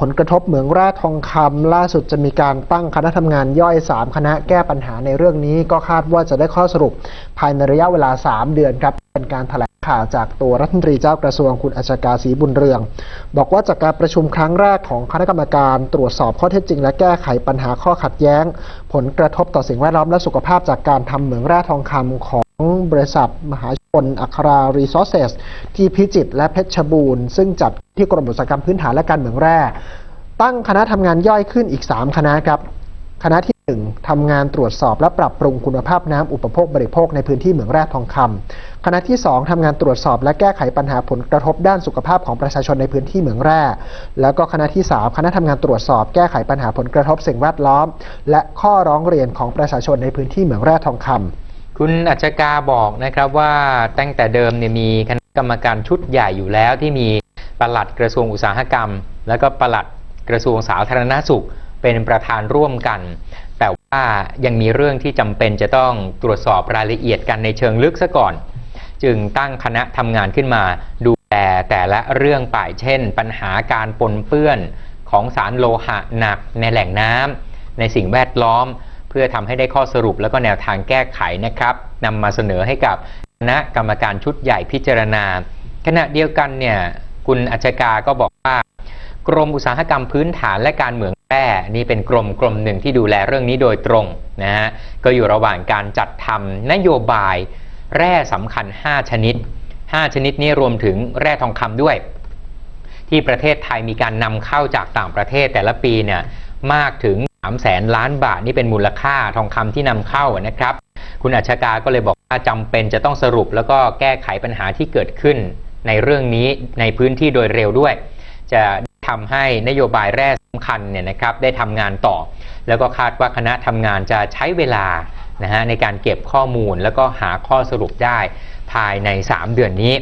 ผลกระทบเหมืองแร่ทองคำล่าสุดจะมีการตั้งคณะทำงานย่อย 3 คณะแก้ปัญหาในเรื่องนี้ ก็คาดว่าจะได้ข้อสรุปภายในระยะเวลา 3 เดือนครับ เป็นการแถลงข่าวจากตัวรัฐมนตรีเจ้ากระทรวงคุณอัชกาศรีบุญเรือง บอกว่าจากการประชุมครั้งแรกของคณะกรรมการตรวจสอบข้อเท็จจริง และแก้ไขปัญหาข้อขัดแย้ง ผลกระทบต่อสิ่งแวดล้อมและสุขภาพจากการทำเหมืองแร่ทองคำของบริษัทมหาชนอัครารีซอสเซสที่พิจิตรและเพชรบูรณ์ซึ่งจัด ที่กรมอุตสาหกรรมพื้นฐานและการเหมืองแร่ ตั้งคณะทำงานย่อยขึ้นอีก 3 คณะครับ คณะที่ 1ทำงานตรวจสอบและปรับปรุงคุณภาพน้ำอุปโภคบริโภคในพื้นที่เหมืองแร่ทองคำคณะที่ 2ทำงานตรวจสอบและแก้ไขปัญหาผลกระทบด้านสุขภาพของประชาชนในพื้นที่เหมืองแร่ แล้วก็คณะที่ 3 คณะทำงานตรวจสอบแก้ไขปัญหาผลกระทบสิ่งแวดล้อม และข้อร้องเรียนของประชาชนในพื้นที่เหมืองแร่ทองคำคุณอัจฉกาบอกนะครับว่าตั้งแต่เดิมเนี่ยมีคณะกรรมการชุดใหญ่อยู่แล้วที่มี ปลัดกระทรวงอุตสาหกรรม แล้วก็ปลัดกระทรวงสาธารณสุข เป็นประธานร่วมกัน แต่ว่ายังมีเรื่องที่จำเป็นจะต้องตรวจสอบรายละเอียดกันในเชิงลึกซะก่อน จึงตั้งคณะทำงานขึ้นมาดูแลแต่ละเรื่องไปเช่น ปัญหาการปนเปื้อนของสารโลหะหนักในแหล่งน้ำในสิ่งแวดล้อม เพื่อทำให้ได้ข้อสรุปแล้วก็แนวทางแก้ไขนะครับนำมาเสนอให้กับคณะกรรมการชุดใหญ่พิจารณา ขณะเดียวกันเนี่ย คุณอัจฉกาก็บอกว่ากรมอุตสาหกรรมพื้นฐานและการเหมืองแร่นี่เป็นกรมกรมหนึ่งที่ดูแลเรื่องนี้โดยตรงนะฮะก็อยู่ระหว่างการจัดทำนโยบายแร่สำคัญ 5 ชนิด 5 ชนิดนี้รวมถึงแร่ทองคำด้วย ที่ประเทศไทยมีการนำเข้าจากต่างประเทศแต่ละปีเนี่ยมากถึง3แสนล้านบาทนี่เป็นมูลค่าทองคำที่นำเข้านะครับ คุณอัชกาก็เลยบอกว่าจำเป็นจะต้องสรุปแล้วก็แก้ไขปัญหาที่เกิดขึ้น ในเรื่องนี้ในพื้นที่โดยเร็วด้วย จะทำให้นโยบายแร่สำคัญเนี่ยนะครับได้ทำงานต่อ แล้วก็คาดว่าคณะทำงานจะใช้เวลานะฮะในการเก็บข้อมูลแล้วก็หาข้อสรุปได้ภายใน 3 เดือนนี้